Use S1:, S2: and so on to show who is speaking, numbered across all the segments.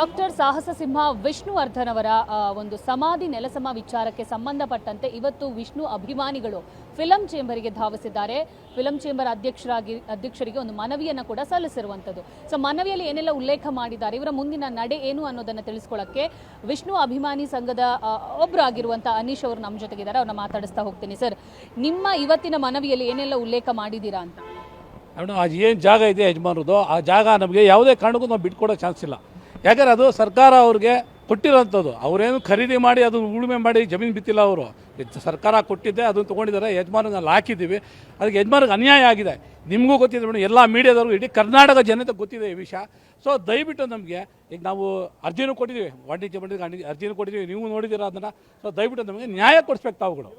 S1: Doctor ಸಾಹಸ ಸಿಂಹ ವಿಷ್ಣುವರ್ಧನ್ ಅವರ ಒಂದು ಸಮಾಧಿ ನೆಲಸಮ ವಿಚಾರಕ್ಕೆ ಸಂಬಂಧಪಟ್ಟಂತೆ ಇವತ್ತು ವಿಷ್ಣು ಅಭಿಮಾನಿಗಳು ಫಿಲಂ ಚೇಂಬರಿಗೆ ಧಾವಿಸಿದ್ದಾರೆ. ಫಿಲಂ ಚೇಂಬರ್ ಅಧ್ಯಕ್ಷರಾಗಿ, ಅಧ್ಯಕ್ಷರಿಗೆ ಒಂದು ಮನವಿಯನ್ನು ಕೂಡ ಸಲ್ಲಿಸಿರುವಂಥದ್ದು. ಸೊ ಮನವಿಯಲ್ಲಿ ಏನೆಲ್ಲ ಉಲ್ಲೇಖ ಮಾಡಿದ್ದಾರೆ? ಇವರ ಮುಂದಿನ ನಡೆ ಏನು ಅನ್ನೋದನ್ನು ತಿಳಿಸ್ಕೊಳ್ಳಕ್ಕೆ ವಿಷ್ಣು ಅಭಿಮಾನಿ ಸಂಘದ ಒಬ್ಬರು ಆಗಿರುವಂಥ ಅನೀಶ್ ಅವರು ನಮ್ಮ ಜೊತೆಗಿದ್ದಾರೆ. ಅವ್ರನ್ನ ಮಾತಾಡಿಸ್ತಾ ಹೋಗ್ತೀನಿ. ಸರ್, ನಿಮ್ಮ ಇವತ್ತಿನ ಮನವಿಯಲ್ಲಿ ಏನೆಲ್ಲ ಉಲ್ಲೇಖ ಮಾಡಿದ್ದೀರಾ ಅಂತ?
S2: ಮೇಡಮ್ ಅದು ಏನು ಜಾಗ ಇದೆ ಯಜಮಾನರದು ಆ ಜಾಗ ನಮಗೆ ಯಾವುದೇ ಕಾರಣಕ್ಕೂ ನಾವು ಬಿಟ್ಕೊಡೋ ಚಾನ್ಸ್ ಇಲ್ಲ. ಯಾಕಂದ್ರೆ ಅದು ಸರ್ಕಾರ ಅವ್ರಿಗೆ ಕೊಟ್ಟಿರೋಂಥದ್ದು. ಅವರೇನು ಖರೀದಿ ಮಾಡಿ ಅದು ಉಳುಮೆ ಮಾಡಿ ಜಮೀನು ಬಿತ್ತಿಲ್ಲ ಅವರು. ಸರ್ಕಾರ ಕೊಟ್ಟಿದ್ದೆ, ಅದನ್ನು ತೊಗೊಂಡಿದ್ದಾರೆ ಯಜಮಾನಿಗೆ ಹಾಕಿದ್ದೀವಿ. ಅದಕ್ಕೆ ಯಜಮಾನಿಗೆ ಅನ್ಯಾಯ ಆಗಿದೆ. ನಿಮಗೂ ಗೊತ್ತಿದೆ ಮೇಡಮ್ ಎಲ್ಲ ಮೀಡಿಯಾದವ್ರಿಗೂ, ಇಡೀ ಕರ್ನಾಟಕ ಜನತೆ ಗೊತ್ತಿದೆ ಈ ವಿಷಯ. ಸೊ ದಯವಿಟ್ಟು ನಮಗೆ, ಈಗ ನಾವು ಅರ್ಜಿನೂ ಕೊಟ್ಟಿದ್ದೀವಿ, ವಾಣಿಜ್ಯ ಮಂಡಳಿಗೆ ಅರ್ಜಿನೂ ಕೊಟ್ಟಿದ್ದೀವಿ, ನೀವು ನೋಡಿದ್ದೀರಾ ಅದನ್ನು. ಸೊ ದಯವಿಟ್ಟು ನಮಗೆ ನ್ಯಾಯ ಕೊಡಿಸ್ಬೇಕು ತಾವುಗಳು.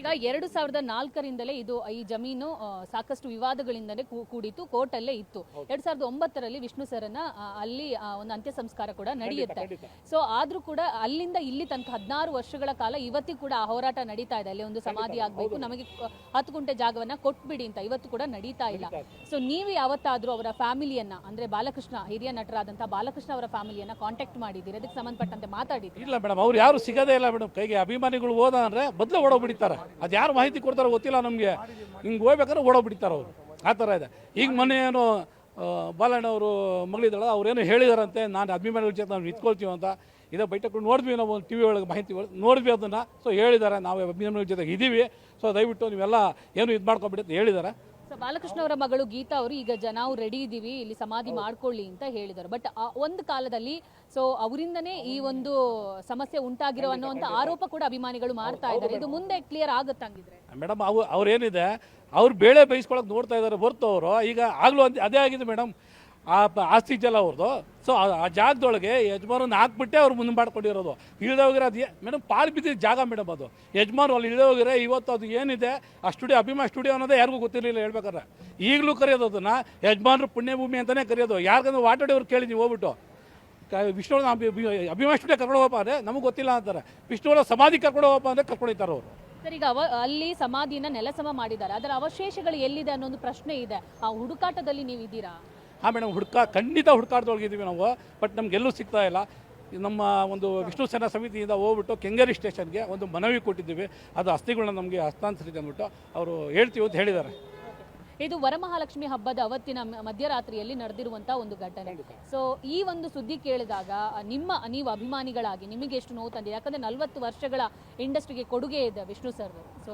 S1: ಈಗ ಎರಡು ಸಾವಿರದ ನಾಲ್ಕರಿಂದಲೇ ಇದು ಈ ಜಮೀನು ಸಾಕಷ್ಟು ವಿವಾದಗಳಿಂದಲೇ ಕೂಡಿತು ಕೂಡಿತ್ತು ಕೋರ್ಟ್ ಅಲ್ಲೇ ಇತ್ತು ಎರಡ್ ಸಾವಿರದ ಒಂಬತ್ತರಲ್ಲಿ ವಿಷ್ಣು ಸರನ ಅಲ್ಲಿ ಒಂದು ಅಂತ್ಯ ಸಂಸ್ಕಾರ ಕೂಡ ನಡೆಯುತ್ತೆ. ಸೊ ಆದ್ರೂ ಕೂಡ ಅಲ್ಲಿಂದ ಇಲ್ಲಿ ತನಕ ಹದಿನಾರು ವರ್ಷಗಳ ಕಾಲ ಇವತ್ತಿಗೂ ಕೂಡ ಆ ಹೋರಾಟ ನಡೀತಾ ಇದೆ. ಅಲ್ಲಿ ಒಂದು ಸಮಾಧಿ ಆಗ್ಬೇಕು ನಮಗೆ ಹತ್ತು ಗುಂಟೆ ಜಾಗವನ್ನ ಕೊಟ್ಬಿಡಿ ಅಂತ ಇವತ್ತು ಕೂಡ ನಡೀತಾ ಇಲ್ಲ. ಸೊ ನೀವು ಯಾವತ್ತಾದ್ರೂ ಅವರ ಫ್ಯಾಮಿಲಿಯನ್ನ ಅಂದ್ರೆ ಬಾಲಕೃಷ್ಣ ಹಿರಿಯ ನಟರಾದಂತಹ ಬಾಲಕೃಷ್ಣ ಅವರ ಫ್ಯಾಮಿಲಿಯನ್ನ ಕಾಂಟ್ಯಾಕ್ಟ್ ಮಾಡಿದ್ದೀರಿ? ಅದಕ್ಕೆ ಸಂಬಂಧಪಟ್ಟಂತೆ ಮಾತಾಡಿದ್ದೀರಿ?
S2: ಇಲ್ಲ ಮೇಡಮ್ ಅವ್ರು ಯಾರು ಸಿಗದೇ ಇಲ್ಲ ಮೇಡಮ್. ಕೈಗೆ ಅಭಿಮಾನಿಗಳು ಹೋದ ಅಂದ್ರೆ ಬದಲು ಓಡೋಗ್ಬಿಡ್ತಾರೆ ಅದು ಯಾರು ಮಾಹಿತಿ ಕೊಡ್ತಾರೋ ಗೊತ್ತಿಲ್ಲ ನಮಗೆ. ಹಿಂಗೆ ಹೋಗ್ಬೇಕಾದ್ರೆ ಓಡೋಗ್ಬಿಡ್ತಾರೆ ಅವರು. ಆ ಥರ ಇದೆ. ಈಗ ಮೊನ್ನೆ ಏನು ಬಾಲಣ್ಣ ಬಾಲಣ್ಣವರು ಮಗಳಿದ್ದಾಳೆ ಅವ್ರೇನು ಹೇಳಿದಾರಂತೆ, ನಾನು ಅಭಿಮಾನಿಗಳ ಜೊತೆ ನಾವು ನಿಂತ್ಕೊಳ್ತೀವಿ ಅಂತ. ಇದೇ ಬೈಟಕ್ಕೆ ನೋಡಿದ್ವಿ ನಾವು ಟಿ ವಿ ಒಳಗೆ ಮಾಹಿತಿ ನೋಡಿದ್ವಿ ಅದನ್ನು. ಸೊ ಹೇಳಿದ್ದಾರೆ, ನಾವು ಅಭಿಮಾನಿಗಳ ಜೊತೆಗೆ ಇದ್ದೀವಿ ಸೊ ದಯವಿಟ್ಟು ನೀವೆಲ್ಲ ಏನು ಇದು ಮಾಡ್ಕೊಬಿಡಿ ಅಂತ ಹೇಳಿದ್ದಾರೆ.
S1: ಸೊ ಬಾಲಕೃಷ್ಣ ಅವರ ಮಗಳು ಗೀತಾ ಅವರು ಈಗ ಜನಾವು ನಾವು ರೆಡಿ ಇದ್ದೀವಿ ಇಲ್ಲಿ ಸಮಾಧಿ ಮಾಡ್ಕೊಳ್ಳಿ ಅಂತ ಹೇಳಿದರು. ಬಟ್ ಒಂದು ಕಾಲದಲ್ಲಿ ಸೊ ಅವರಿಂದನೇ ಈ ಒಂದು ಸಮಸ್ಯೆ ಉಂಟಾಗಿರೋ ಅನ್ನುವಂತ ಆರೋಪ ಕೂಡ ಅಭಿಮಾನಿಗಳು ಮಾಡ್ತಾ ಇದ್ದಾರೆ. ಇದು ಮುಂದೆ ಕ್ಲಿಯರ್ ಆಗುತ್ತಂಗಿದ್ರೆ
S2: ಮೇಡಮ್ ಅವು ಅವ್ರೇನಿದೆ ಅವ್ರು ಬೇಳೆ ಬೇಯಿಸ್ಕೊಳಕ್ ನೋಡ್ತಾ ಇದ್ದಾರೆ ಹೊರತು ಅವರು. ಈಗ ಆಗಲೂ ಅದೇ ಆಗಿದೆ ಮೇಡಮ್ ಆ ಆಸ್ತಿ ಜಲ ಅವ್ರದ್ದು ಸೊ ಆ ಜಾಗದೊಳಗೆ ಯಜಮಾನನ್ನ ಹಾಕ್ಬಿಟ್ಟೆ ಅವ್ರು ಮುಂದೆ ಮಾಡ್ಕೊಂಡಿರೋದು. ಇಳಿದ ಹೋಗಿರೋ ಅದು ಮೇಡಮ್ ಪಾಲು ಬಿದ್ದಿದ್ದ ಜಾಗ ಮೇಡಮ್ ಅದು. ಯಜಮಾನ್ ಅಲ್ಲಿ ಇಳಿದ ಹೋಗಿರೋ ಇವತ್ತು ಅದು ಏನಿದೆ? ಆ ಸ್ಟುಡಿಯೋ ಅಭಿಮಾನ ಸ್ಟುಡಿಯೋ ಅನ್ನೋದೇ ಯಾರಿಗೂ ಗೊತ್ತಿರಲಿಲ್ಲ ಹೇಳ್ಬೇಕಾದ್ರೆ. ಈಗಲೂ ಕರೆಯೋದು ಅದನ್ನು. ಯಜಮಾನರು ಪುಣ್ಯಭೂಮಿ ಅಂತಲೇ ಕರೆಯೋದು. ಯಾರಿಗಂದ್ರೆ ವಾಟಾಡಿ ಅವ್ರು ಕೇಳಿ ನೀವು ಹೋಗ್ಬಿಟ್ಟು. ವಿಷ್ಣು ಅಭಿಮಾನ ಸ್ಟುಡಿಯೋ ಕರ್ಕೊಂಡು ಹೋಗಪ್ಪ ಅಂದರೆ ನಮಗೆ ಗೊತ್ತಿಲ್ಲ ಅಂತಾರೆ. ವಿಷ್ಣುವರ ಸಮಾಧಿ ಕರ್ಕೊಂಡು ಹೋಗಪ್ಪ ಅಂದರೆ ಕರ್ಕೊಂಡಿದ್ದಾರೆ ಅವರು.
S1: ಸರ್, ಈಗ ಅವ ಅಲ್ಲಿ ಸಮಾಧಿನ ನೆಲಸಮ ಮಾಡಿದ್ದಾರೆ. ಅದರ ಅವಶೇಷಗಳು ಎಲ್ಲಿದೆ ಅನ್ನೋ ಒಂದು ಪ್ರಶ್ನೆ ಇದೆ. ಆ ಹುಡುಕಾಟದಲ್ಲಿ ನೀವು ಇದ್ದೀರಾ
S2: ಹಾಂ ಮೇಡಮ್ ಹುಡ್ಕಾ ಖಂಡಿತ ಹುಡ್ಕಾಡ್ದೊಳಗಿದ್ದೀವಿ ನಾವು ಬಟ್ ನಮಗೆಲ್ಲೂ ಸಿಗ್ತಾ ಇಲ್ಲ. ನಮ್ಮ ಒಂದು ವಿಷ್ಣು ಸೇನಾ ಸಮಿತಿಯಿಂದ ಹೋಗ್ಬಿಟ್ಟು ಕೆಂಗೇರಿ ಸ್ಟೇಷನ್ಗೆ ಒಂದು ಮನವಿ ಕೊಟ್ಟಿದ್ದೀವಿ. ಅದು ಅಸ್ಥಿಗಳನ್ನ ನಮಗೆ ಹಸ್ತಾಂತರಿಸಿದೆ ಅಂದ್ಬಿಟ್ಟು ಅವರು ಹೇಳ್ತೀವಿ ಅಂತ ಹೇಳಿದ್ದಾರೆ.
S1: ಇದು ವರಮಹಾಲಕ್ಷ್ಮಿ ಹಬ್ಬದ ಅವತ್ತಿನ ಮಧ್ಯರಾತ್ರಿಯಲ್ಲಿ ನಡೆದಿರುವಂತಹ ಒಂದು ಘಟನೆ. ಸೊ ಈ ಒಂದು ಸುದ್ದಿ ಕೇಳಿದಾಗ ನಿಮ್ಮ ನೀವು ಅಭಿಮಾನಿಗಳಾಗಿ ನಿಮಗೆ ಎಷ್ಟು ನೋವು ತಂದಿದೆ? ಯಾಕಂದ್ರೆ ನಲವತ್ತು ವರ್ಷಗಳ ಇಂಡಸ್ಟ್ರಿಗೆ ಕೊಡುಗೆ ಇದೆ ವಿಷ್ಣು ಸರ್ ಸೊ.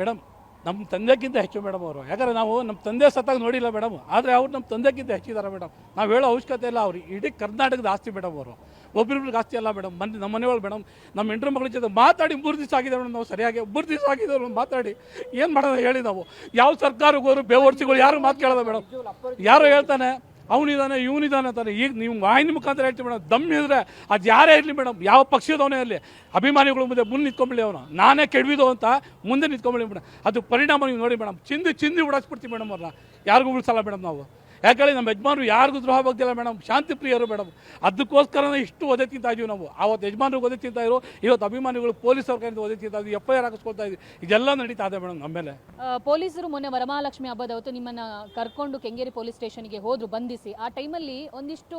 S2: ಮೇಡಮ್ ನಮ್ಮ ತಂದೆಗಿಂತ ಹೆಚ್ಚು ಮೇಡಮ್ ಅವರು. ಯಾಕಂದರೆ ನಾವು ನಮ್ಮ ತಂದೆ ಸತ್ತಾಗ ನೋಡಿಲ್ಲ ಮೇಡಮ್. ಆದರೆ ಅವ್ರು ನಮ್ಮ ತಂದೆಗಿಂತ ಹೆಚ್ಚಿದ್ದಾರೆ ಮೇಡಮ್. ನಾವು ಹೇಳೋ ಅವಶ್ಯಕತೆ ಇಲ್ಲ ಅವ್ರು ಇಡೀ ಕರ್ನಾಟಕದ ಆಸ್ತಿ ಮೇಡಮ್ ಅವರು. ಒಬ್ಬರಿಬ್ರಿಗೆ ಆಸ್ತಿ ಅಲ್ಲ ಮೇಡಮ್. ಮನೆ, ನಮ್ಮ ಮನೆಯೊಳಗೆ ಮೇಡಮ್, ನಮ್ಮ ಹೆಂಡ್ರ ಮಗಳ ಜೊತೆ ಮಾತಾಡಿ ಮೂರು ದಿವಸ ಆಗಿದೆ ಮೇಡಮ್. ನಾವು ಸರಿಯಾಗಿ ಮೂರು ದಿವಸ ಆಗಿದೆ ಮಾತಾಡಿ. ಏನು ಮಾಡೋದು ಹೇಳಿ ನಾವು. ಯಾವ ಸರ್ಕಾರಕ್ಕೆ ಹೋದ್ರು ಬೇವರ್ಸಿಗಳು ಯಾರು ಮಾತು ಕೇಳೋದ ಮೇಡಮ್. ಯಾರು ಹೇಳ್ತಾನೆ ಅವನಿದ್ದಾನೆ ಇವನಿದ್ದಾನೆ ಅಂತಾನೆ. ಈಗ ನೀವು ವಾಹಿನಿ ಮುಖಾಂತರ ಹೇಳ್ತೀವಿ ಮೇಡಮ್, ದಮ್ ಇದ್ರೆ ಅದು ಯಾರೇ ಇರಲಿ ಮೇಡಮ್, ಯಾವ ಪಕ್ಷದವನೇ ಇರಲಿ, ಅಭಿಮಾನಿಗಳ ಮುಂದೆ ಮುಂದೆ ನಿಂತ್ಕೊಂಬಿಡಿ ಅವನು. ನಾನೇ ಕೆಡವಿದು ಅಂತ ಮುಂದೆ ನಿಂತ್ಕೊಂಬಿಡಿ ಮೇಡಮ್. ಅದು ಪರಿಣಾಮ ನೀವು ನೋಡಿ ಮೇಡಮ್, ಚಿಂದಿ ಚಿಂದಿ ಉಡಾಸ್ಬಿಡ್ತೀವಿ ಮೇಡಮ್ ಅವ್ರನ್ನ. ಯಾರಿಗೂ ಉಳಿಸಲ್ಲ ಮೇಡಮ್ ನಾವು. ಯಾಕೇಳಿ ನಮ್ಮ ಯಜಮಾನರು ಯಾರಿಗೂ ದ್ರೋಹ ಬಗ್ದಿಲ್ಲ ಮೇಡಮ್. ಶಾಂತಿ ಪ್ರಿಯರು ಮೇಡಮ್. ಅದಕ್ಕೋಸ್ಕರನೇ ಇಷ್ಟು ಒದೆ ತಿಂತಾ ನಾವು. ಆವತ್ತು ಯಜಮಾನರಿಗೆ ಒದೆ ತಿಂತಾ ಇವತ್ತು ಅಭಿಮಾನಿಗಳು ಪೊಲೀಸ್ ಕೈಯಿಂದ ಒದೆ ತಿಂತಾ ಎಫ್ ಐ ಆರ್ ಹಾಕಿಸ್ಕೊಳ್ತಾ ಇದ್ವಿ. ಇದೆಲ್ಲ ನಡೀತಾ ಇದೆ ಮೇಡಮ್ ನಮ್ಮ ಮೇಲೆ.
S1: ಪೊಲೀಸರು ಮೊನ್ನೆ ವರಮಹಾಲಕ್ಷ್ಮಿ ಹಬ್ಬದ ಹೊತ್ತು ನಿಮ್ಮನ್ನ ಕರ್ಕೊಂಡು ಕೆಂಗೇರಿ ಪೊಲೀಸ್ ಸ್ಟೇಷನ್ಗೆ ಹೋದ್ರು, ಬಂಧಿಸಿ. ಆ ಟೈಮಲ್ಲಿ ಒಂದಿಷ್ಟು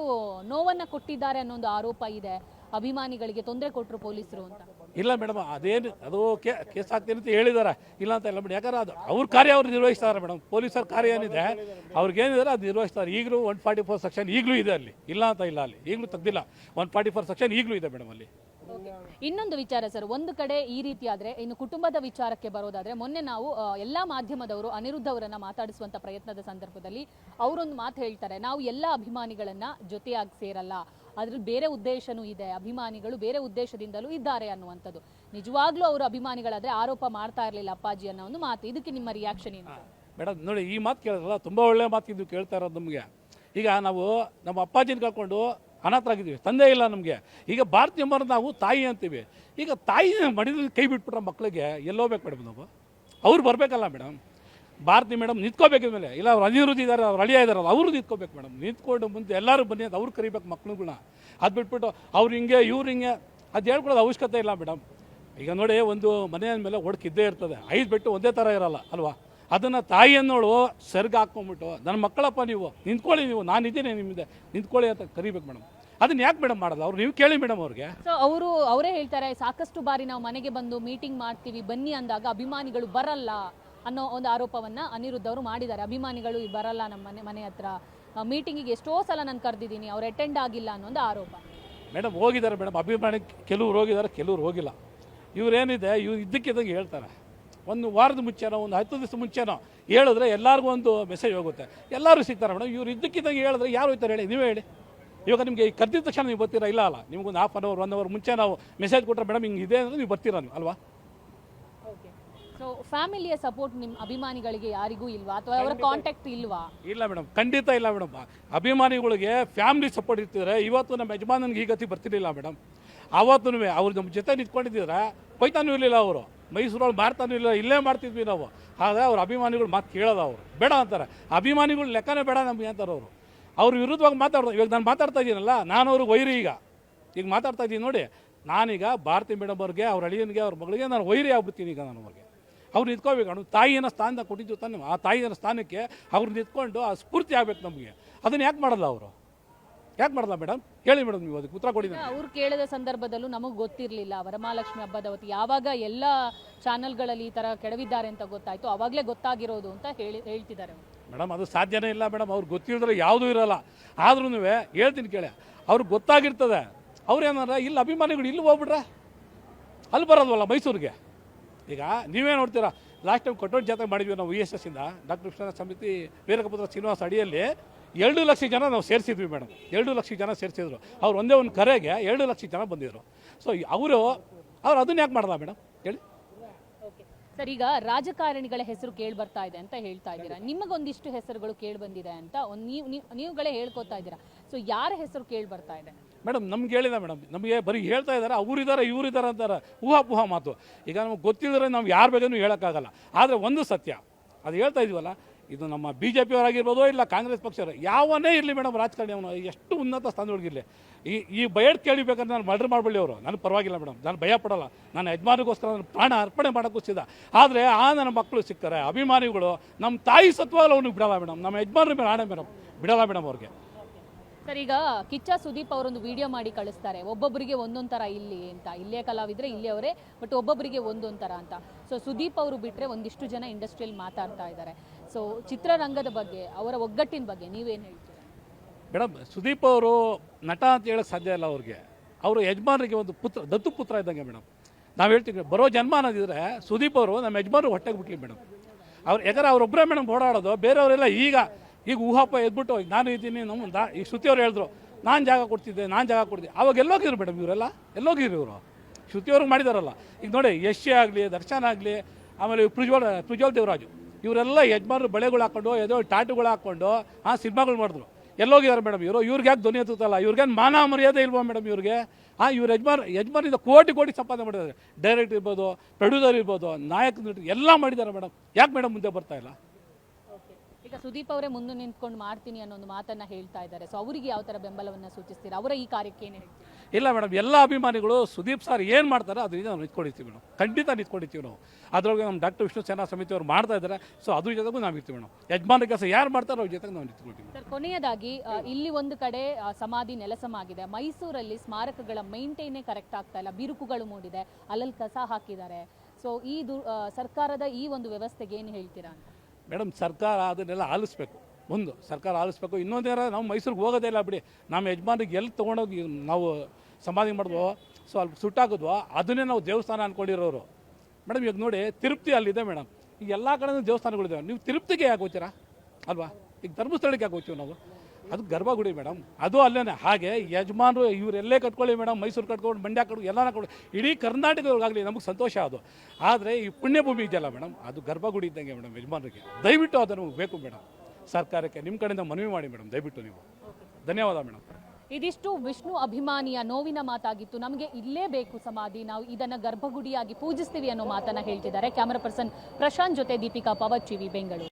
S1: ನೋವನ್ನು ಕೊಟ್ಟಿದ್ದಾರೆ ಅನ್ನೋ ಒಂದು ಆರೋಪ ಇದೆ ಅಭಿಮಾನಿಗಳಿಗೆ, ತೊಂದರೆ ಕೊಟ್ಟರು ಪೊಲೀಸರು ಅಂತ.
S2: ಇಲ್ಲ ಮೇಡಮ್, ಅದೇನು, ಅದು ಕೇ, ಕೇಸ್ ಆಗ್ತೀನಿ ಅಂತ ಹೇಳಿದ್ದಾರೆ ಇಲ್ಲ ಅಂತ ಇಲ್ಲ ಮೇಡಮ್, ಯಾಕಂದ್ರೆ ಅದು ಅವ್ರ ಕಾರ್ಯ ಅವ್ರು ನಿರ್ವಹಿಸ್ತಾರೆ ಮೇಡಮ್. ಪೊಲೀಸರ ಕಾರ್ಯ ಏನಿದೆ ಅವ್ರಿಗೇನಿದ್ದಾರೆ ಅದು ನಿರ್ವಹಿಸ್ತಾರೆ. ಈಗಲೂ ಒನ್ ಫಾರ್ಟಿ ಫೋರ್ ಸೆಕ್ಷನ್ ಈಗಲೂ ಇದೆ ಅಲ್ಲಿ. ಇಲ್ಲ ಅಂತ ಇಲ್ಲ ಅಲ್ಲಿ. ಈಗಲೂ ತೆಗ್ದಿಲ್ಲ. ಒನ್ ಫಾರ್ಟಿ ಫೋರ್ ಸೆಕ್ಷನ್ ಈಗಲೂ ಇದೆ ಮೇಡಮ್ ಅಲ್ಲಿ.
S1: ಇನ್ನೊಂದು ವಿಚಾರ ಸರ್, ಒಂದು ಕಡೆ ಈ ರೀತಿ ಆದ್ರೆ ಇನ್ನು ಕುಟುಂಬದ ವಿಚಾರಕ್ಕೆ ಬರೋದಾದ್ರೆ, ಮೊನ್ನೆ ನಾವು ಎಲ್ಲಾ ಮಾಧ್ಯಮದವರು ಅನಿರುದ್ಧ ಅವರನ್ನ ಮಾತಾಡಿಸುವಂತ ಪ್ರಯತ್ನದ ಸಂದರ್ಭದಲ್ಲಿ ಅವರೊಂದು ಮಾತು ಹೇಳ್ತಾರೆ. ನಾವು ಎಲ್ಲಾ ಅಭಿಮಾನಿಗಳನ್ನ ಜೊತೆಯಾಗಿ ಸೇರಲ್ಲ. ಅದ್ರಲ್ಲಿ ಬೇರೆ ಉದ್ದೇಶನೂ ಇದೆ, ಅಭಿಮಾನಿಗಳು ಬೇರೆ ಉದ್ದೇಶದಿಂದಲೂ ಇದ್ದಾರೆ ಅನ್ನುವಂಥದ್ದು. ನಿಜವಾಗ್ಲೂ ಅವರು ಅಭಿಮಾನಿಗಳಾದ್ರೆ ಆರೋಪ ಮಾಡ್ತಾ ಇರಲಿಲ್ಲ ಅಪ್ಪಾಜಿ ಅನ್ನೋ ಒಂದು ಮಾತು. ಇದಕ್ಕೆ ನಿಮ್ಮ ರಿಯಾಕ್ಷನ್ ಏನು?
S2: ಮೇಡಮ್ ನೋಡಿ ಈ ಮಾತು ಕೇಳಿದ್ರಲ್ಲ, ತುಂಬ ಒಳ್ಳೆ ಮಾತು ಇದು ಕೇಳ್ತಾ ಇರೋದು ನಮಗೆ. ಈಗ ನಾವು ನಮ್ಮ ಅಪ್ಪಾಜಿನ ಕಳ್ಕೊಂಡು ಅನಾಥರಾಗಿದ್ದೀವಿ, ತಂದೆ ಇಲ್ಲ ನಮಗೆ. ಈಗ ಭಾರತೀಯ ನಾವು ತಾಯಿ ಅಂತೀವಿ. ಈಗ ತಾಯಿ ಮಡಿದಲ್ಲಿ ಕೈ ಬಿಟ್ಬಿಟ್ರೆ ಮಕ್ಕಳಿಗೆ ಎಲ್ಲೋಗ್ಬೇಕು ಮೇಡಮ್ ನಾವು? ಅವ್ರು ಬರಬೇಕಲ್ಲ ಮೇಡಮ್ ಭಾರತಿ ಮೇಡಮ್ ನಿಂತ್ಕೋಬೇಕಿದ್ಮೇಲೆ ಇಲ್ಲ, ಅವ್ರು ಅನಿರುದ್ಧ ಇದ್ದಾರೆ ಅವ್ರು ಅಳಿಯ ಇದಾರಲ್ಲ ಅವರು ನಿಂತ್ಕೋಬೇಕು ಮೇಡಮ್. ನಿಂತ್ಕೊಂಡು ಮುಂದೆ ಎಲ್ಲರೂ ಬನ್ನಿ, ಅದು ಅವ್ರು ಕರಿಬೇಕು ಮಕ್ಳುಗಳನ್ನ ಅದು ಬಿಟ್ಬಿಟ್ಟು ಅವ್ರು ಹಿಂಗೆ, ಇವ್ರು ಹಿಂಗೆ, ಅದು ಹೇಳ್ಕೊಳ್ಳೋದು ಅವಶ್ಯಕತೆ ಇಲ್ಲ ಮೇಡಮ್. ಈಗ ನೋಡಿ, ಒಂದು ಮನೆ ಮೇಲೆ ಒಡಕಿದ್ದೇ ಇರ್ತದೆ. ಐದು ಬಿಟ್ಟು ಒಂದೇ ಥರ ಇರಲ್ಲ, ಅಲ್ವಾ? ಅದನ್ನು ತಾಯಿಯನ್ನೋಳು ಸೆರ್ಗ್ ಹಾಕ್ಕೊಂಬಿಟ್ಟು, ನನ್ನ ಮಕ್ಕಳಪ್ಪ ನೀವು, ನಿಂತ್ಕೊಳ್ಳಿ ನೀವು, ನಾನು ಇದ್ದೀನಿ ನಿಮ್ಮಿಂದ, ನಿಂತ್ಕೊಳ್ಳಿ ಅಂತ ಕರಿಬೇಕು ಮೇಡಮ್. ಅದನ್ನ ಯಾಕೆ ಮೇಡಮ್ ಮಾಡಲ್ಲ? ಅವ್ರು ನೀವು ಕೇಳಿ ಮೇಡಮ್ ಅವ್ರಿಗೆ.
S1: ಸೊ ಅವರು, ಅವರೇ ಹೇಳ್ತಾರೆ, ಸಾಕಷ್ಟು ಬಾರಿ ನಾವು ಮನೆಗೆ ಬಂದು ಮೀಟಿಂಗ್ ಮಾಡ್ತೀವಿ, ಬನ್ನಿ ಅಂದಾಗ ಅಭಿಮಾನಿಗಳು ಬರಲ್ಲ. ಅನ್ನೋ ಒಂದು ಆರೋಪವನ್ನು ಅನಿರುದ್ಧ ಅವರು ಮಾಡಿದ್ದಾರೆ. ಅಭಿಮಾನಿಗಳು ಬರಲ್ಲ ನಮ್ಮ ಮನೆ ಮನೆ ಹತ್ರ. ಮೀಟಿಂಗಿಗೆ ಎಷ್ಟೋ ಸಲ ನಾನು ಕರೆದಿದ್ದೀನಿ, ಅವ್ರು ಅಟೆಂಡ್ ಆಗಿಲ್ಲ ಅನ್ನೋ ಒಂದು ಆರೋಪ.
S2: ಮೇಡಮ್ ಹೋಗಿದ್ದಾರೆ ಮೇಡಮ್ ಅಭಿಮಾನಿ ಕೆಲವ್ರು ಹೋಗಿದ್ದಾರೆ, ಕೆಲವ್ರು ಹೋಗಿಲ್ಲ. ಇವರೇನಿದೆ, ಇವ್ರು ಇದ್ದಕ್ಕಿದ್ದಂಗೆ ಹೇಳ್ತಾರೆ. ಒಂದು ವಾರದ ಮುಂಚೆನೋ, ಒಂದು ಹತ್ತು ದಿವಸ ಮುಂಚೆನೋ ಹೇಳಿದ್ರೆ ಎಲ್ಲರಿಗೂ ಒಂದು ಮೆಸೇಜ್ ಹೋಗುತ್ತೆ. ಎಲ್ಲರೂ ಸಿಗ್ತಾರೆ ಮೇಡಮ್ ಇವ್ರು ಇದ್ದಕ್ಕಿದ್ದಂಗೆ ಹೇಳಿದ್ರೆ ಯಾರು ಹೋಗ್ತಾರೆ ಹೇಳಿ? ನೀವೇ ಹೇಳಿ. ಇವಾಗ ನಿಮಗೆ ಕರೆದಿದ್ದ ತಕ್ಷಣ ನೀವು ಬರ್ತೀರಾ? ಇಲ್ಲ, ಅಲ್ಲ. ನಿಮ್ಗೊಂದು half an hour one hour ಮುಂಚೆ ನಾವು ಮೆಸೇಜ್ ಕೊಟ್ಟರೆ ಮೇಡಮ್ ಹಿಂಗೆ ಇದೆ ಅಂದರೆ ನೀವು ಬರ್ತೀರಾ ಅಲ್ವಾ?
S1: ಸೊ ಫ್ಯಾಮಿಲಿಯ ಸಪೋರ್ಟ್ ನಿಮ್ಮ ಅಭಿಮಾನಿಗಳಿಗೆ ಯಾರಿಗೂ ಇಲ್ವಾ? ಅಥವಾ ಅವರ ಕಾಂಟ್ಯಾಕ್ಟ್ ಇಲ್ವಾ?
S2: ಇಲ್ಲ ಮೇಡಮ್ ಖಂಡಿತ ಇಲ್ಲ ಮೇಡಮ್. ಅಭಿಮಾನಿಗಳಿಗೆ ಫ್ಯಾಮಿಲಿ ಸಪೋರ್ಟ್ ಇರ್ತಿದ್ರೆ ಇವತ್ತು ನಮ್ಮ ಯಜಮಾನನಿಗೆ ಈ ಗತಿ ಬರ್ತಿರ್ಲಿಲ್ಲ ಮೇಡಮ್. ಆವತ್ತೂ ಅವ್ರು ನಮ್ಮ ಜೊತೆ ನಿಂತ್ಕೊಂಡಿದ್ದೀರ ಕೊಯ್ತಾನೂ ಇರಲಿಲ್ಲ ಅವರು. ಮೈಸೂರಲ್ಲಿ ಮಾಡ್ತಾನೂ ಇಲ್ಲ ಇಲ್ಲೇ ಮಾಡ್ತಿದ್ವಿ ನಾವು. ಆದರೆ ಅವ್ರ ಅಭಿಮಾನಿಗಳು ಮಾತು ಕೇಳೋದು ಅವರು. ಬೇಡ ಅಂತಾರೆ. ಅಭಿಮಾನಿಗಳು ಲೆಕ್ಕನೇ ಬೇಡ ನಮಗೆ ಅಂತಾರೆ ಅವರು. ಅವ್ರ ವಿರುದ್ಧವಾಗಿ ಮಾತಾಡೋದು ಇವಾಗ ನಾನು ಮಾತಾಡ್ತಾ ಇದ್ದೀನಲ್ಲ ನಾನು ಅವ್ರಿಗೆ ವೈರಿ ಈಗ. ಈಗ ಮಾತಾಡ್ತಾ ಇದ್ದೀನಿ ನೋಡಿ ನಾನೀಗ ಭಾರತಿ ಮೇಡಮ್ ಅವ್ರಿಗೆ ಅವ್ರ ಅಳಿಯನಿಗೆ ಅವ್ರ ಮಗಳಿಗೆ ನಾನು ವೈರಿ ಆಗ್ಬಿಡ್ತೀನಿ ಈಗ ನಾನು ಅವ್ರಿಗೆ. ಅವ್ರು ನಿಂತ್ಕೋಬೇಕು ಅಣ್ಣ ತಾಯಿಯನ್ನ ಸ್ಥಾನದಾಗ ಕೊಟ್ಟಿದ್ದು ತಾನೆ. ಆ ತಾಯಿಯ ಸ್ಥಾನಕ್ಕೆ ಅವ್ರು ನಿಂತ್ಕೊಂಡು ಆ ಸ್ಫೂರ್ತಿ ಆಗ್ಬೇಕು ನಮಗೆ. ಅದನ್ನು ಯಾಕೆ ಮಾಡಲ್ಲ ಅವರು? ಯಾಕೆ ಮಾಡಲ್ಲ ಮೇಡಮ್ ಹೇಳಿ ಮೇಡಮ್ ನೀವು ಅದಕ್ಕೆ ಉತ್ತರ ಕೊಡಿ.
S1: ಅವ್ರು ಕೇಳಿದ ಸಂದರ್ಭದಲ್ಲೂ ನಮಗೆ ಗೊತ್ತಿರಲಿಲ್ಲ. ವರಮಹಾಲಕ್ಷ್ಮಿ ಹಬ್ಬದ ಹೊತ್ತು ಯಾವಾಗ ಎಲ್ಲ ಚಾನೆಲ್ಗಳಲ್ಲಿ ಈ ತರ ಕೆಡವಿದ್ದಾರೆ ಅಂತ ಗೊತ್ತಾಯ್ತು. ಅವಾಗಲೇ ಗೊತ್ತಾಗಿರೋದು ಅಂತ ಹೇಳಿ ಹೇಳ್ತಿದ್ದಾರೆ.
S2: ಮೇಡಮ್ ಅದು ಸಾಧ್ಯನೇ ಇಲ್ಲ ಮೇಡಮ್ ಅವ್ರು ಗೊತ್ತಿಲ್ಲದ್ರೆ ಯಾವುದೂ ಇರಲ್ಲ. ಆದ್ರೂ ಹೇಳ್ತೀನಿ ಕೇಳಿ. ಅವ್ರು ಗೊತ್ತಾಗಿರ್ತದೆ. ಅವ್ರು ಏನಾರ ಇಲ್ಲಿ ಅಭಿಮಾನಿಗಳು ಇಲ್ಲಿ ಹೋಗ್ಬಿಟ್ರೆ? ಅಲ್ಲಿ ಬರೋದಲ್ಲ ಮೈಸೂರಿಗೆ? ಈಗ ನೀವೇ ನೋಡ್ತೀರಾ ಲಾಸ್ಟ್ ಟೈಮ್ ಕೊಟ್ಟೋಟ ಜಾತ್ರೆ ಮಾಡಿದ್ವಿ ನಾವು ವಿ ಎಸ್ ಎಸ್ ಇಂದ ಡಾಕ್ಟರ್ ಕೃಷ್ಣ ಸಮಿತಿ ವೀರಕಪುತ್ರ ಶ್ರೀನಿವಾಸ ಅಡಿಯಲ್ಲಿ ಎರಡು ಲಕ್ಷ ಜನ ನಾವು ಸೇರಿಸಿದ್ವಿ ಮೇಡಮ್ ಎರಡು ಲಕ್ಷ ಜನ ಸೇರಿಸಿದ್ರು. ಅವ್ರು ಒಂದೇ ಒಂದು ಕರೆಗೆ ಎರಡು ಲಕ್ಷ ಜನ ಬಂದಿದ್ರು. ಸೊ ಅವರು ಅವ್ರು ಅದನ್ನ ಯಾಕೆ ಮಾಡಲ್ಲ ಮೇಡಮ್ ಹೇಳಿ.
S1: ಸರ್ ಈಗ ರಾಜಕಾರಣಿಗಳ ಹೆಸರು ಕೇಳಿ ಬರ್ತಾ ಇದೆ ಅಂತ ಹೇಳ್ತಾ ಇದ್ದೀರಾ? ನಿಮಗೊಂದಿಷ್ಟು ಹೆಸರುಗಳು ಕೇಳಿ ಬಂದಿದೆ ಅಂತ ಒಂದ್ ನೀವು- ನೀವುಗಳೇ ಹೇಳ್ಕೊತಾ ಇದ್ದೀರಾ? ಸೊ ಯಾರ ಹೆಸರು ಕೇಳಿ ಬರ್ತಾ ಇದೆ?
S2: ಮೇಡಮ್, ನಮ್ಗೆ ಹೇಳಿದ ಮೇಡಮ್, ನಮಗೆ ಬರೀ ಹೇಳ್ತಾ ಇದ್ದಾರೆ ಅವರಿದ್ದಾರೆ ಇವರಿದ್ದಾರೆ ಅಂತಾರೆ. ಊಹಾಪೋಹ ಮಾತು. ಈಗ ನಮಗೆ ಗೊತ್ತಿದ್ರೆ ನಾವು ಯಾರ ಬಗ್ಗೆನೂ ಹೇಳೋಕ್ಕಾಗಲ್ಲ. ಆದರೆ ಒಂದು ಸತ್ಯ, ಅದು ಹೇಳ್ತಾ ಇದೀವಲ್ಲ, ಇದು ನಮ್ಮ ಬಿ ಜೆ ಪಿಯವರಾಗಿರ್ಬೋದು ಇಲ್ಲ ಕಾಂಗ್ರೆಸ್ ಪಕ್ಷರು ಯಾವನೇ ಇರಲಿ ಮೇಡಮ್ ರಾಜಕಾರಣಿ ಅವನು, ಎಷ್ಟು ಉನ್ನತ ಸ್ಥಾನದೊಳಗಿರಲಿ ಈ ಈ ಬಯಟ್ ಕೇಳಿಬೇಕಂದ್ರೆ ನಾನು ಮರ್ಡರ್ ಮಾಡಬಳ್ಳಿ ಅವರು. ನನಗೆ ಪರವಾಗಿಲ್ಲ ಮೇಡಮ್, ನಾನು ಭಯ ಪಡೋಲ್ಲ. ನಾನು ಯಜಮಾನಿಗೋಸ್ಕರ ನನ್ನ ಪ್ರಾಣ ಅರ್ಪಣೆ ಮಾಡೋಕ್ಕೂ ಸಿದ್ಧ. ಆದರೆ ಆ ನನ್ನ ಮಕ್ಕಳು ಸಿಗ್ತಾರೆ ಅಭಿಮಾನಿಗಳು ನಮ್ಮ ತಾಯಿ ಸತ್ವಾಗಲ್ಲ ಅವ್ನಿಗೆ ಬಿಡಲ್ಲ ಮೇಡಮ್. ನಮ್ಮ ಯಜಮಾನ್ರ ಮೇಲೆ ಆಣೆ ಮೇಡಮ್, ಬಿಡಲ್ಲ ಮೇಡಮ್ ಅವ್ರಿಗೆ.
S1: ಸರ್, ಈಗ ಕಿಚ್ಚ ಸುದೀಪ್ ಅವರೊಂದು ವಿಡಿಯೋ ಮಾಡಿ ಕಳಿಸ್ತಾರೆ. ಒಬ್ಬೊಬ್ಬರಿಗೆ ಒಂದೊಂದು ಥರ ಇಲ್ಲಿ ಅಂತ. ಇಲ್ಲೇ ಕಲಾವಿದ್ರೆ ಇಲ್ಲೇ ಅವರೇ, ಬಟ್ ಒಬ್ಬೊಬ್ಬರಿಗೆ ಒಂದೊಂದು ಥರ ಅಂತ. ಸೊ ಸುದೀಪ್ ಅವರು ಬಿಟ್ಟರೆ ಒಂದಿಷ್ಟು ಜನ ಇಂಡಸ್ಟ್ರಿಯಲ್ಲಿ ಮಾತಾಡ್ತಾ ಇದ್ದಾರೆ. ಸೊ ಚಿತ್ರರಂಗದ ಬಗ್ಗೆ, ಅವರ ಒಗ್ಗಟ್ಟಿನ ಬಗ್ಗೆ ನೀವೇನು ಹೇಳ್ತೀರಾ?
S2: ಮೇಡಮ್, ಸುದೀಪ್ ಅವರು ನಟ ಅಂತ ಹೇಳೋಕ್ಕೆ ಸಾಧ್ಯ ಇಲ್ಲ ಅವ್ರಿಗೆ. ಅವರು ಯಜಮಾನರಿಗೆ ಒಂದು ಪುತ್ರ, ದತ್ತು ಪುತ್ರ ಇದ್ದಂಗೆ ಮೇಡಮ್. ನಾವು ಹೇಳ್ತೀವಿ ಬರೋ ಜನ್ಮ ಅನ್ನೋದಿದ್ರೆ ಸುದೀಪ್ ಅವರು ನಮ್ಮ ಯಜಮಾನರು ಹೊಟ್ಟೆಗೆ ಬಿಟ್ಲಿ ಮೇಡಮ್. ಅವ್ರು ಯಾಕಂದ್ರೆ ಅವರೊಬ್ಬರೇ ಮೇಡಮ್ ಓಡಾಡೋದು, ಬೇರೆಯವರೆಲ್ಲ ಈಗ ಈಗ ಊಹಾಪ ಎದ್ಬಿಟ್ಟು ನಾನು ಇದ್ದೀನಿ, ನಮ್ಮ ದಾ ಈ ಶ್ರುತಿಯವ್ರು ಹೇಳಿದ್ರು, ನಾನು ಜಾಗ ಕೊಡ್ತಿದ್ದೆ, ನಾನು ಜಾಗ ಕೊಡ್ತಿದ್ದೆ. ಅವಾಗ ಎಲ್ಲೋಗಿದ್ರು ಮೇಡಮ್ ಇವರೆಲ್ಲ? ಎಲ್ಲೋಗಿದ್ರು ಇವರು? ಶ್ರುತಿಯವ್ರಿಗೆ ಮಾಡಿದಾರಲ್ಲ. ಈಗ ನೋಡಿ ಯಶ್ ಆಗಲಿ, ದರ್ಶನ್ ಆಗಲಿ, ಆಮೇಲೆ ಪ್ರಜ್ವಲ್ ಪ್ರಜ್ವಲ್ ದೇವರಾಜು. ಇವರೆಲ್ಲ ಯಜಮಾನರು ಬಳೆಗಳು ಹಾಕೊಂಡು ಯಾವುದೋ ಟಾಟುಗಳು ಹಾಕ್ಕೊಂಡು ಆ ಸಿನಿಮಾಗಳು ಮಾಡಿದ್ರು. ಎಲ್ಲೋಗಿದ್ದಾರೆ ಮೇಡಮ್ ಇವರು. ಇವ್ರಿಗೆ ಯಾಕೆ ಧ್ವನಿ ಎತ್ತುತ್ತಲ್ಲ? ಇವ್ರಿಗೇನು ಮಾನ ಮರ್ಯಾದೆ ಇಲ್ವಾ ಮೇಡಮ್ ಇವ್ರಿಗೆ? ಆ, ಇವ್ರ ಯಜಮಾನ್ ಯಜಮಾನಿಂದ ಕೋಟಿ ಕೋಟಿ ಸಂಪಾದನೆ ಮಾಡಿದ್ದಾರೆ ಡೈರೆಕ್ಟ್ ಇರ್ಬೋದು, ಪ್ರೊಡ್ಯೂಸರ್ ಇರ್ಬೋದು ನಾಯಕ ಎಲ್ಲ ಮಾಡಿದ್ದಾರೆ ಮೇಡಮ್. ಯಾಕೆ ಮೇಡಮ್ ಮುಂದೆ ಬರ್ತಾ ಇಲ್ಲ?
S1: ಈಗ ಸುದೀಪ್ ಅವರೇ ಮುಂದೆ ನಿಂತ್ಕೊಂಡು ಮಾಡ್ತೀನಿ ಅನ್ನೋ ಒಂದು ಮಾತನ್ನ ಹೇಳ್ತಾ ಇದ್ದಾರೆ. ಸೊ ಅವರಿಗೆ ಯಾವ ತರ ಬೆಂಬಲವನ್ನ ಸೂಚಿಸ್ತೀರಾ? ಅವರ ಈ ಕಾರ್ಯಕ್ಕೆ ಏನು ಹೇಳ್ತೀರಾ?
S2: ಇಲ್ಲ ಮೇಡಮ್ ಎಲ್ಲ ಅಭಿಮಾನಿಗಳು ಸುದೀಪ್ ಸರ್ ಏನು ಮಾಡ್ತಾರೋ ಅದರಿಂದ ನಾವು ನಿಂತ್ಕೊಂಡಿರ್ತೀವಿ ಮೇಡಮ್. ಖಂಡಿತ ನಿಂತ್ಕೊಂಡಿರ್ತೀವಿ ನಾವು. ಅದರೊಳಗೆ ನಮ್ಮ ಡಾಕ್ಟರ್ ವಿಷ್ಣು ಸೇನಾ ಸಮಿತಿ ಅವ್ರು ಮಾಡ್ತಾ ಇದ್ದಾರೆ. ಸೊ ಅದ್ರ ಜೊತೆಗೂ ನಾವು ಇರ್ತೀವಿ ಮೇಡಮ್. ಯಜಮಾನ ಕೆಲಸ ಯಾರು ಮಾಡ್ತಾರೋ ಅವ್ರ ಜೊತೆಗೆ ನಾವು ನಿಂತ್ಕೊಳ್ತೀವಿ
S1: ಸರ್ ಕೊನೆಯದಾಗಿ ಆ, ಇಲ್ಲಿ ಒಂದು ಕಡೆ ಆ, ಸಮಾಧಿ ನೆಲಸಮಾಗಿದೆ ಮೈಸೂರಲ್ಲಿ ಸ್ಮಾರಕಗಳ ಮೈಂಟೈನೇ ಕರೆಕ್ಟ್ ಆಗ್ತಾ ಇಲ್ಲ. ಬಿರುಕುಗಳು ಮೂಡಿದೆ. ಅಲ್ಲಲ್ಲಿ ಕಸ ಹಾಕಿದ್ದಾರೆ. ಸೊ ಈ ದು ಆ, ಸರ್ಕಾರದ ಈ ಒಂದು ವ್ಯವಸ್ಥೆಗೆ ಏನು ಹೇಳ್ತೀರಾ ಅಂತ?
S2: ಮೇಡಮ್, ಸರ್ಕಾರ ಅದನ್ನೆಲ್ಲ ಆಲಿಸ್ಬೇಕು. ಒಂದು, ಸರ್ಕಾರ ಆಲಿಸ್ಬೇಕು. ಇನ್ನೊಂದೇನ ನಾವು ಮೈಸೂರಿಗೆ ಹೋಗೋದೇ ಇಲ್ಲ ಬಿಡಿ. ನಮ್ಮ ಯಜಮಾನಿಗೆ ಎಲ್ಲಿ ತೊಗೊಂಡೋಗಿ ನಾವು ಸಮಾಧಿ ಮಾಡಿದ್ವೋ, ಸೊ ಅಲ್ಲಿ ಸುಟ್ಟಾಕಿದ್ವೋ ಅದನ್ನೇ ನಾವು ದೇವಸ್ಥಾನ ಅಂದ್ಕೊಂಡಿರೋರು ಮೇಡಮ್ ಈಗ ನೋಡಿ, ತಿರುಪ್ತಿ ಅಲ್ಲಿದೆ ಮೇಡಮ್. ಈಗ ಎಲ್ಲ ಕಡೆ ದೇವಸ್ಥಾನಗಳಿದೆ ನೀವು ತಿರುಪ್ತಿಗೆ ಯಾಕೆ ಹೋಗ್ತೀರಾ? ಅಲ್ವಾ? ಈಗ ಧರ್ಮಸ್ಥಳಕ್ಕೆ ಯಾಕೆ ಹೋಗ್ತೀವಿ ನಾವು? ಅದು ಗರ್ಭಗುಡಿ ಮೇಡಮ್. ಅದು ಅಲ್ಲೇನೆ. ಹಾಗೆ ಯಜಮಾನರು ಇವರೆಲ್ಲೇ ಕಟ್ಕೊಳ್ಳಿ ಮೇಡಮ್. ಮೈಸೂರು ಕಟ್ಕೊಂಡು ಮಂಡ್ಯ ಕಟ್ಕೊಂಡು ಎಲ್ಲನ ಕೊಡು ಇಡೀ ಕರ್ನಾಟಕದವ್ರಿಗಾಗಲಿ ನಮಗೆ ಸಂತೋಷ ಅದು. ಆದರೆ ಈ ಪುಣ್ಯಭೂಮಿ ಇದೆಯಲ್ಲ ಮೇಡಮ್, ಅದು ಗರ್ಭಗುಡಿ ಇದ್ದಂಗೆ ಮೇಡಮ್ ಯಜಮಾನರಿಗೆ. ದಯವಿಟ್ಟು ಅದನ್ನು ಬೇಕು ಮೇಡಮ್. ಸರ್ಕಾರಕ್ಕೆ ನಿಮ್ಮ ಕಡೆಯಿಂದ ಮನವಿ ಮಾಡಿ ಮೇಡಮ್, ದಯವಿಟ್ಟು ನೀವು. ಧನ್ಯವಾದ ಮೇಡಮ್.
S1: ಇದಿಷ್ಟು ವಿಷ್ಣು ಅಭಿಮಾನಿಯ ನೋವಿನ ಮಾತಾಗಿತ್ತು. ನಮಗೆ ಇಲ್ಲೇ ಬೇಕು ಸಮಾಧಿ. ನಾವು ಇದನ್ನು ಗರ್ಭಗುಡಿಯಾಗಿ ಪೂಜಿಸ್ತೀವಿ ಅನ್ನೋ ಮಾತನ್ನ ಹೇಳ್ತಿದ್ದಾರೆ. ಕ್ಯಾಮರಾ ಪರ್ಸನ್ ಪ್ರಶಾಂತ್ ಜೊತೆ ದೀಪಿಕಾ ಪವರ್ ಟಿವಿ, ಬೆಂಗಳೂರು.